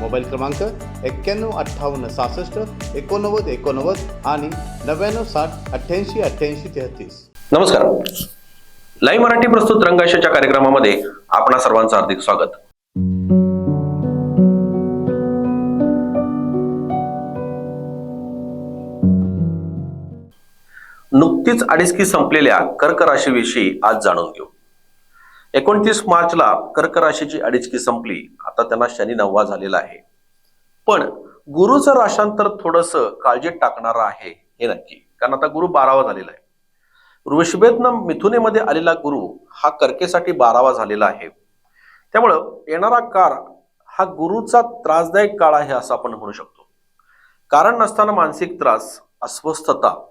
Mobile क्रमांक एक्क्याण्णव अठ्ठावन्न सहासष्ट एकोणनव्वद एकोणनव्वद आणि नव्याण्णव साठ अठ्ठ्याऐंशी अठ्ठ्याऐंशी तेहतीस. नमस्कार. लाईव्ह मराठी प्रस्तुत रंगाशाच्या कार्यक्रमामध्ये आपणा सर्वांचं हार्दिक स्वागत. नुकतीच अडीचकी संपलेल्या कर्क राशीविषयी आज जाणून घेऊ. एकोणतीस मार्चला कर्क राशीची अडीचकी संपली. आता त्यांना शनी नववा झालेला आहे. पण गुरुचं राशांतर थोडस काळजीत टाकणारं आहे हे नक्की. कारण आता गुरु बारावा झालेला आहे. ऋषभेतनं मिथुनेमध्ये आलेला गुरु हा कर्केसाठी बारावा झालेला आहे. त्यामुळं येणारा काळ हा गुरुचा त्रासदायक काळ आहे असं आपण म्हणू शकतो. कारण नसताना मानसिक त्रास अस्वस्थता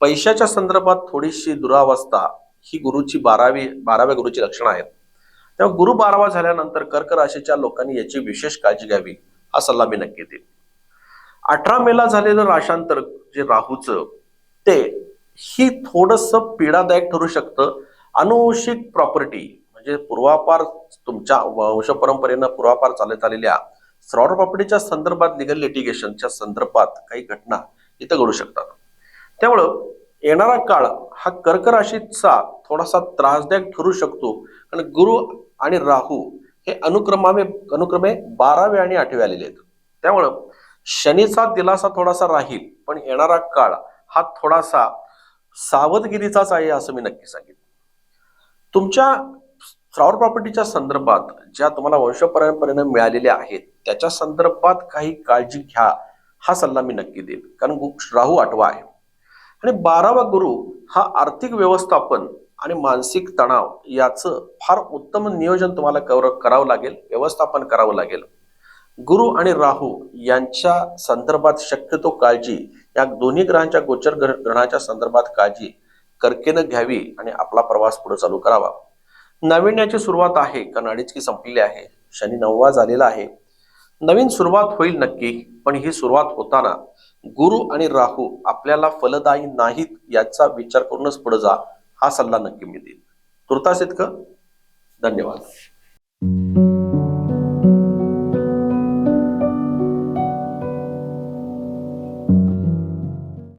पैशाच्या संदर्भात थोडीशी दुरावस्था ही गुरुची बारावी बाराव्या गुरुची लक्षणं आहेत. तेव्हा गुरु बारावा झाल्यानंतर कर्क राशीच्या लोकांनी याची विशेष काळजी घ्यावी हा सल्ला मी नक्की देईन. अठरा मेला झालेलं राशांतर जे राहूचं ते ही थोडस पीडादायक ठरू शकतं. अनुवंशिक प्रॉपर्टी म्हणजे पूर्वापार तुमच्या वंश परंपरेनं पूर्वापार चालत आलेल्या स्रॉर प्रॉपर्टीच्या संदर्भात लिगल लिटिगेशनच्या संदर्भात काही घटना इथं घडू शकतात. त्यामुळं येणारा काळ हा कर्क राशीचा थोडासा त्रासदायक ठरू शकतो. कारण गुरु आणि राहू हे अनुक्रमाने अनुक्रमे बारावे आणि आठवे आलेले आहेत. त्यामुळं शनीचा दिलासा थोडासा राहील पण येणारा काळ हा थोडासा सावधगिरीचाच आहे असं मी नक्की सांगेन. तुमच्या फ्लॉवर प्रॉपर्टीच्या संदर्भात ज्या तुम्हाला वंशपरंपरेने मिळालेल्या आहेत त्याच्या संदर्भात काही काळजी घ्या हा सल्ला मी नक्की देईन. कारण राहू आठवा आहे. आणि बारावा गुरु हा आर्थिक व्यवस्थापन आणि मानसिक तणाव याचं फार उत्तम नियोजन तुम्हाला कवर करावं लागेल व्यवस्थापन करावं लागेल. गुरु आणि राहू यांच्या संदर्भात शक्यतो काळजी या दोन्ही ग्रहांच्या गोचर ग्रह- ग्रहणाच्या संदर्भात काळजी कर्केनं घ्यावी आणि आपला प्रवास पुढे चालू करावा. नाविन्याची सुरुवात आहे कारण अडीचकी संपलेली आहे. शनी नववा झालेला आहे. नवीन सुरुवात होईल नक्की पण ही सुरुवात होताना गुरु आणि राहू आपल्याला फलदायी नाहीत याचा विचार करूनच पुढे जा हा सल्ला नक्की मी देईन. तुर्तास इतकं. धन्यवाद.